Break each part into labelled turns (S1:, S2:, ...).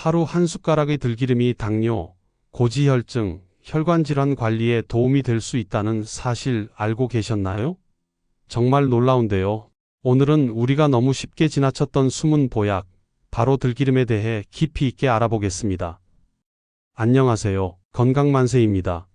S1: 하루 한 숟가락의 들기름이 당뇨, 고지혈증, 혈관 질환 관리에 도움이 될 수 있다는 사실 알고 계셨나요? 정말 놀라운데요. 오늘은 우리가 너무 쉽게 지나쳤던 숨은 보약, 바로 들기름에 대해 깊이 있게 알아보겠습니다. 안녕하세요. 건강만세입니다.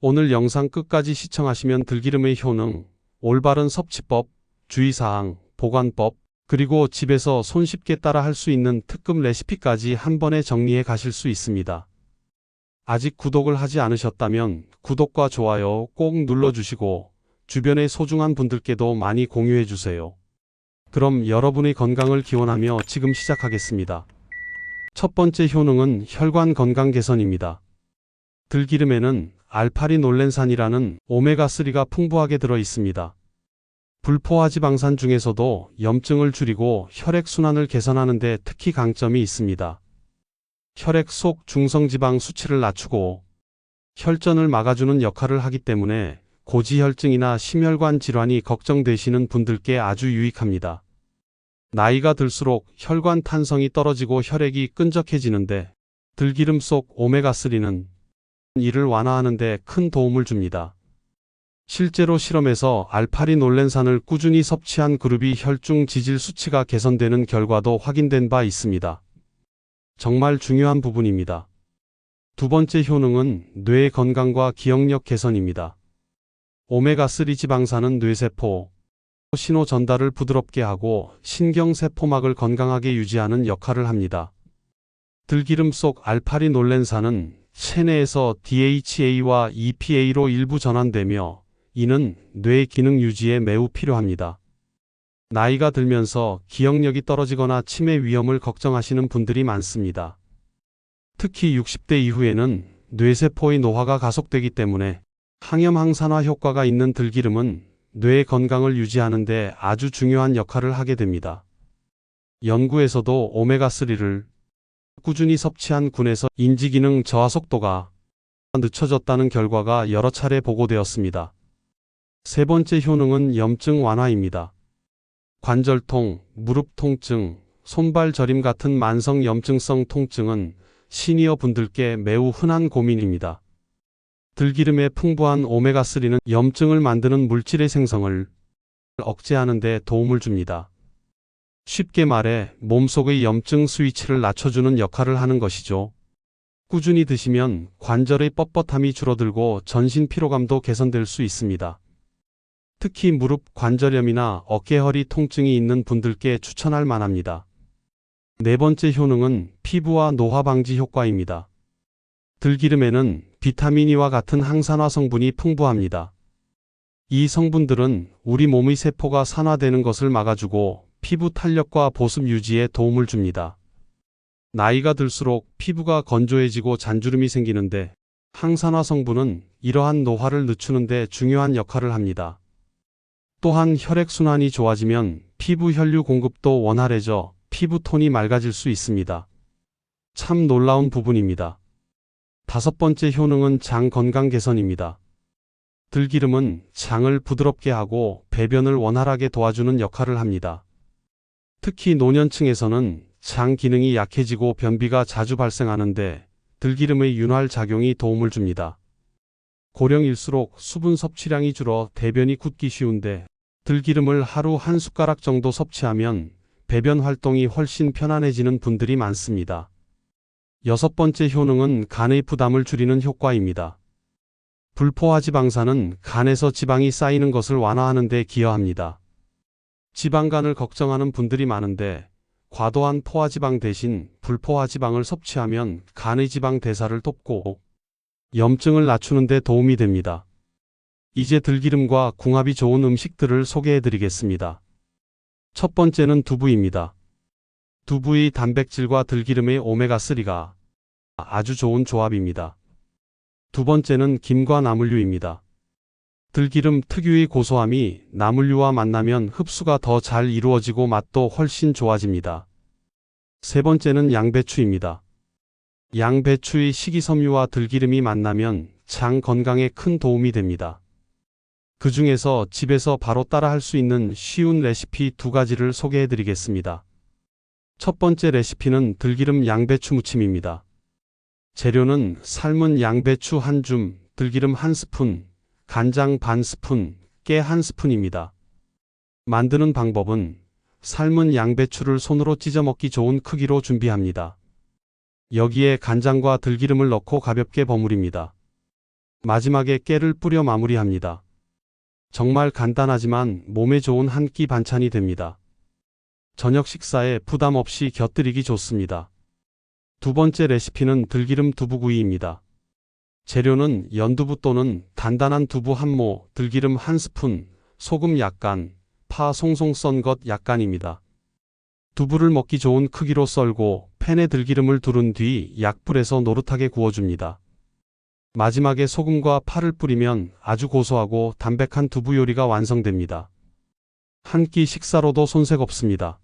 S1: 오늘 영상 끝까지 시청하시면 들기름의 효능, 올바른 섭취법, 주의사항, 보관법, 그리고 집에서 손쉽게 따라 할 수 있는 특급 레시피까지 한 번에 정리해 가실 수 있습니다. 아직 구독을 하지 않으셨다면 구독과 좋아요 꼭 눌러주시고 주변의 소중한 분들께도 많이 공유해 주세요. 그럼 여러분의 건강을 기원하며 지금 시작하겠습니다. 첫 번째 효능은 혈관 건강 개선입니다. 들기름에는 알파리놀렌산이라는 오메가3가 풍부하게 들어 있습니다. 불포화지방산 중에서도 염증을 줄이고 혈액순환을 개선하는 데 특히 강점이 있습니다. 혈액 속 중성지방 수치를 낮추고 혈전을 막아주는 역할을 하기 때문에 고지혈증이나 심혈관 질환이 걱정되시는 분들께 아주 유익합니다. 나이가 들수록 혈관 탄성이 떨어지고 혈액이 끈적해지는데 들기름 속 오메가3는 이를 완화하는 데 큰 도움을 줍니다. 실제로 실험에서 알파리 놀렌산을 꾸준히 섭취한 그룹이 혈중 지질 수치가 개선되는 결과도 확인된 바 있습니다. 정말 중요한 부분입니다. 두 번째 효능은 뇌 건강과 기억력 개선입니다. 오메가3 지방산은 뇌세포, 신호 전달을 부드럽게 하고 신경세포막을 건강하게 유지하는 역할을 합니다. 들기름 속 알파리놀렌산은 체내에서 DHA와 EPA로 일부 전환되며 이는 뇌 기능 유지에 매우 필요합니다. 나이가 들면서 기억력이 떨어지거나 치매 위험을 걱정하시는 분들이 많습니다. 특히 60대 이후에는 뇌세포의 노화가 가속되기 때문에 항염 항산화 효과가 있는 들기름은 뇌 건강을 유지하는데 아주 중요한 역할을 하게 됩니다. 연구에서도 오메가3를 꾸준히 섭취한 군에서 인지기능 저하 속도가 늦춰졌다는 결과가 여러 차례 보고되었습니다. 세 번째 효능은 염증 완화입니다. 관절통, 무릎 통증, 손발 저림 같은 만성 염증성 통증은 시니어 분들께 매우 흔한 고민입니다. 들기름의 풍부한 오메가3는 염증을 만드는 물질의 생성을 억제하는 데 도움을 줍니다. 쉽게 말해 몸속의 염증 스위치를 낮춰주는 역할을 하는 것이죠. 꾸준히 드시면 관절의 뻣뻣함이 줄어들고 전신 피로감도 개선될 수 있습니다. 특히 무릎 관절염이나 어깨 허리 통증이 있는 분들께 추천할 만합니다. 네 번째 효능은 피부와 노화 방지 효과입니다. 들기름에는 비타민 E와 같은 항산화 성분이 풍부합니다. 이 성분들은 우리 몸의 세포가 산화되는 것을 막아주고 피부 탄력과 보습 유지에 도움을 줍니다. 나이가 들수록 피부가 건조해지고 잔주름이 생기는데 항산화 성분은 이러한 노화를 늦추는데 중요한 역할을 합니다. 또한 혈액순환이 좋아지면 피부 혈류 공급도 원활해져 피부 톤이 맑아질 수 있습니다. 참 놀라운 부분입니다. 다섯 번째 효능은 장 건강 개선입니다. 들기름은 장을 부드럽게 하고 배변을 원활하게 도와주는 역할을 합니다. 특히 노년층에서는 장 기능이 약해지고 변비가 자주 발생하는데 들기름의 윤활 작용이 도움을 줍니다. 고령일수록 수분 섭취량이 줄어 대변이 굳기 쉬운데 들기름을 하루 한 숟가락 정도 섭취하면 배변 활동이 훨씬 편안해지는 분들이 많습니다. 여섯 번째 효능은 간의 부담을 줄이는 효과입니다. 불포화 지방산은 간에서 지방이 쌓이는 것을 완화하는 데 기여합니다. 지방간을 걱정하는 분들이 많은데 과도한 포화지방 대신 불포화지방을 섭취하면 간의 지방 대사를 돕고 염증을 낮추는 데 도움이 됩니다. 이제 들기름과 궁합이 좋은 음식들을 소개해 드리겠습니다. 첫 번째는 두부입니다. 두부의 단백질과 들기름의 오메가3가 아주 좋은 조합입니다. 두 번째는 김과 나물류입니다. 들기름 특유의 고소함이 나물류와 만나면 흡수가 더 잘 이루어지고 맛도 훨씬 좋아집니다. 세 번째는 양배추입니다. 양배추의 식이섬유와 들기름이 만나면 장 건강에 큰 도움이 됩니다. 그 중에서 집에서 바로 따라 할 수 있는 쉬운 레시피 두 가지를 소개해 드리겠습니다. 첫 번째 레시피는 들기름 양배추 무침입니다. 재료는 삶은 양배추 한 줌, 들기름 한 스푼, 간장 반 스푼, 깨 한 스푼입니다. 만드는 방법은 삶은 양배추를 손으로 찢어 먹기 좋은 크기로 준비합니다. 여기에 간장과 들기름을 넣고 가볍게 버무립니다. 마지막에 깨를 뿌려 마무리합니다. 정말 간단하지만 몸에 좋은 한 끼 반찬이 됩니다. 저녁 식사에 부담 없이 곁들이기 좋습니다. 두 번째 레시피는 들기름 두부구이입니다. 재료는 연두부 또는 단단한 두부 한 모, 들기름 한 스푼, 소금 약간, 파 송송 썬 것 약간입니다. 두부를 먹기 좋은 크기로 썰고 팬에 들기름을 두른 뒤 약불에서 노릇하게 구워줍니다. 마지막에 소금과 파를 뿌리면 아주 고소하고 담백한 두부 요리가 완성됩니다. 한 끼 식사로도 손색 없습니다.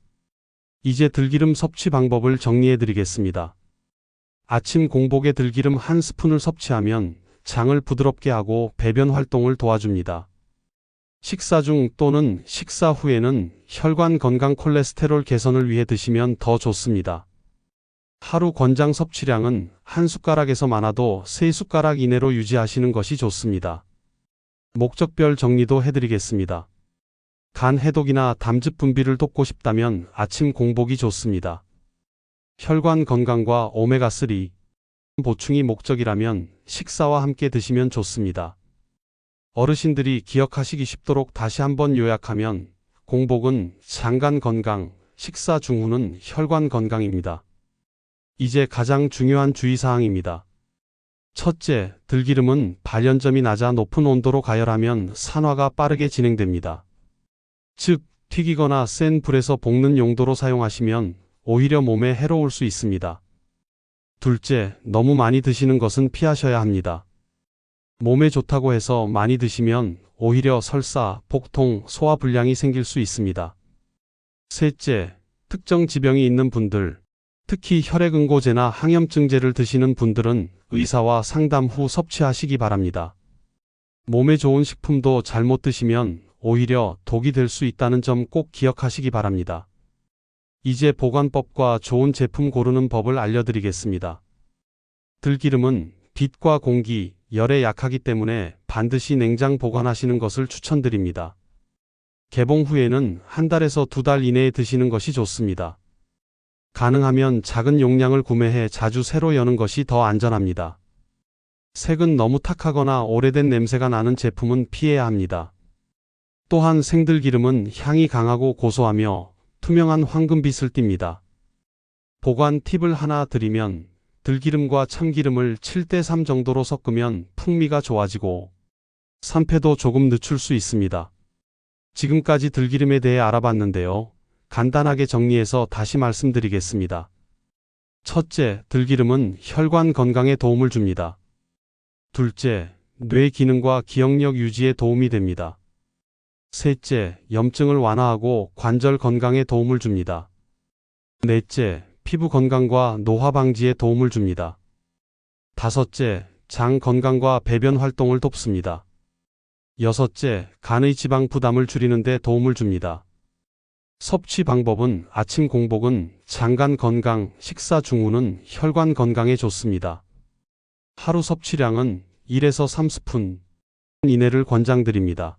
S1: 이제 들기름 섭취 방법을 정리해 드리겠습니다. 아침 공복에 들기름 한 스푼을 섭취하면 장을 부드럽게 하고 배변 활동을 도와줍니다. 식사 중 또는 식사 후에는 혈관 건강 콜레스테롤 개선을 위해 드시면 더 좋습니다. 하루 권장 섭취량은 한 숟가락에서 많아도 세 숟가락 이내로 유지하시는 것이 좋습니다. 목적별 정리도 해드리겠습니다. 간 해독이나 담즙 분비를 돕고 싶다면 아침 공복이 좋습니다. 혈관 건강과 오메가3 보충이 목적이라면 식사와 함께 드시면 좋습니다. 어르신들이 기억하시기 쉽도록 다시 한번 요약하면 공복은 장간 건강, 식사 중후는 혈관 건강입니다. 이제 가장 중요한 주의사항입니다. 첫째, 들기름은 발연점이 낮아 높은 온도로 가열하면 산화가 빠르게 진행됩니다. 즉, 튀기거나 센 불에서 볶는 용도로 사용하시면 오히려 몸에 해로울 수 있습니다. 둘째, 너무 많이 드시는 것은 피하셔야 합니다. 몸에 좋다고 해서 많이 드시면 오히려 설사, 복통, 소화불량이 생길 수 있습니다. 셋째, 특정 지병이 있는 분들, 특히 혈액응고제나 항염증제를 드시는 분들은 의사와 상담 후 섭취하시기 바랍니다. 몸에 좋은 식품도 잘못 드시면 오히려 독이 될 수 있다는 점 꼭 기억하시기 바랍니다. 이제 보관법과 좋은 제품 고르는 법을 알려드리겠습니다. 들기름은 빛과 공기, 열에 약하기 때문에 반드시 냉장 보관하시는 것을 추천드립니다. 개봉 후에는 한 달에서 두 달 이내에 드시는 것이 좋습니다. 가능하면 작은 용량을 구매해 자주 새로 여는 것이 더 안전합니다. 색은 너무 탁하거나 오래된 냄새가 나는 제품은 피해야 합니다. 또한 생들기름은 향이 강하고 고소하며 투명한 황금빛을 띱니다. 보관 팁을 하나 드리면 들기름과 참기름을 7대3 정도로 섞으면 풍미가 좋아지고 산패도 조금 늦출 수 있습니다. 지금까지 들기름에 대해 알아봤는데요. 간단하게 정리해서 다시 말씀드리겠습니다. 첫째, 들기름은 혈관 건강에 도움을 줍니다. 둘째, 뇌 기능과 기억력 유지에 도움이 됩니다. 셋째, 염증을 완화하고 관절 건강에 도움을 줍니다. 넷째, 피부 건강과 노화 방지에 도움을 줍니다. 다섯째, 장 건강과 배변 활동을 돕습니다. 여섯째, 간의 지방 부담을 줄이는 데 도움을 줍니다. 섭취 방법은 아침 공복은 장간 건강, 식사 중후는 혈관 건강에 좋습니다. 하루 섭취량은 1에서 3스푼 이내를 권장드립니다.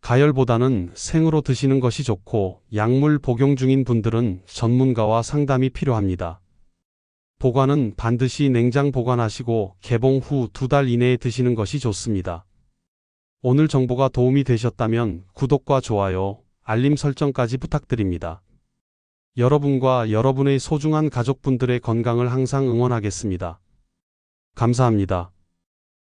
S1: 가열보다는 생으로 드시는 것이 좋고 약물 복용 중인 분들은 전문가와 상담이 필요합니다. 보관은 반드시 냉장 보관하시고 개봉 후 두 달 이내에 드시는 것이 좋습니다. 오늘 정보가 도움이 되셨다면 구독과 좋아요, 알림 설정까지 부탁드립니다. 여러분과 여러분의 소중한 가족분들의 건강을 항상 응원하겠습니다. 감사합니다.